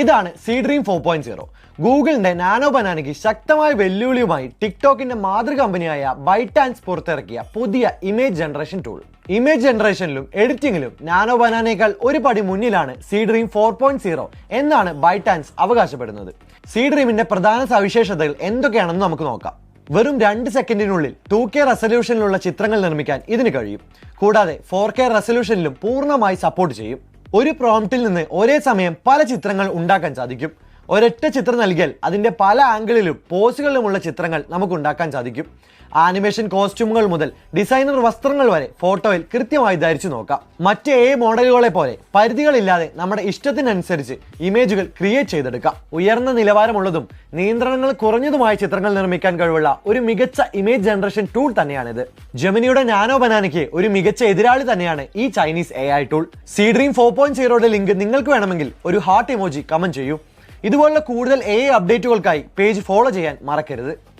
ഇതാണ് Seedream four point zero. ഗൂഗിളിന്റെ nano ബനാനയ്ക്ക് ശക്തമായ വെല്ലുവിളിയുമായി ടിക്ടോക്കിന്റെ മാതൃ കമ്പനിയായ ബൈറ്റാൻസ് പുറത്തിറക്കിയ പുതിയ ഇമേജ് ജനറേഷൻ ടൂൾ. ഇമേജ് ജനറേഷനിലും എഡിറ്റിംഗിലും നാനോ ബനാനേക്കാൾ ഒരു പടി മുന്നിലാണ് Seedream four point zero എന്നാണ് ബൈറ്റാൻസ് അവകാശപ്പെടുന്നത്. സി ഡ്രീമിന്റെ പ്രധാന സവിശേഷതകൾ എന്തൊക്കെയാണെന്ന് നമുക്ക് നോക്കാം. വെറും രണ്ട് സെക്കൻഡിനുള്ളിൽ ടു കെ റെസൊല്യൂഷനിലുള്ള ചിത്രങ്ങൾ നിർമ്മിക്കാൻ ഇതിന് കഴിയും. കൂടാതെ ഫോർ കെ റെസൊല്യൂഷനിലും പൂർണമായി സപ്പോർട്ട് ചെയ്യും. ഒരു പ്രോംപ്റ്റിൽ നിന്ന് ഒരേ സമയം പല ചിത്രങ്ങൾ ഉണ്ടാക്കാൻ സാധിക്കും. ഒരൊറ്റ ചിത്രം നൽകിയാൽ അതിന്റെ പല ആംഗിളിലും പോസുകളിലുമുള്ള ചിത്രങ്ങൾ നമുക്ക് ഉണ്ടാക്കാൻ സാധിക്കും. ആനിമേഷൻ കോസ്റ്റ്യൂമുകൾ മുതൽ ഡിസൈനർ വസ്ത്രങ്ങൾ വരെ ഫോട്ടോയിൽ കൃത്യമായി ധരിച്ചു നോക്കാം. മറ്റ് ഏ മോഡലുകളെ പോലെ പരിധികളില്ലാതെ നമ്മുടെ ഇഷ്ടത്തിനനുസരിച്ച് ഇമേജുകൾ ക്രിയേറ്റ് ചെയ്തെടുക്കാം. ഉയർന്ന നിലവാരമുള്ളതും നിയന്ത്രണങ്ങൾ കുറഞ്ഞതുമായ ചിത്രങ്ങൾ നിർമ്മിക്കാൻ കഴിവുള്ള ഒരു മികച്ച ഇമേജ് ജനറേഷൻ ടൂൾ തന്നെയാണിത്. ജെമിനിയുടെ നാനോ ബനാനയ്ക്ക് ഒരു മികച്ച എതിരാളി തന്നെയാണ് ഈ Chinese A I tool Seedream four point സീറോയുടെ link നിങ്ങൾക്ക് വേണമെങ്കിൽ ഒരു ഹാർട്ട് ഇമോജി കമന്റ് ചെയ്യൂ. ഇതുപോലുള്ള കൂടുതൽ എ അപ്ഡേറ്റുകൾക്കായി പേജ് ഫോളോ ചെയ്യാൻ മറക്കരുത്.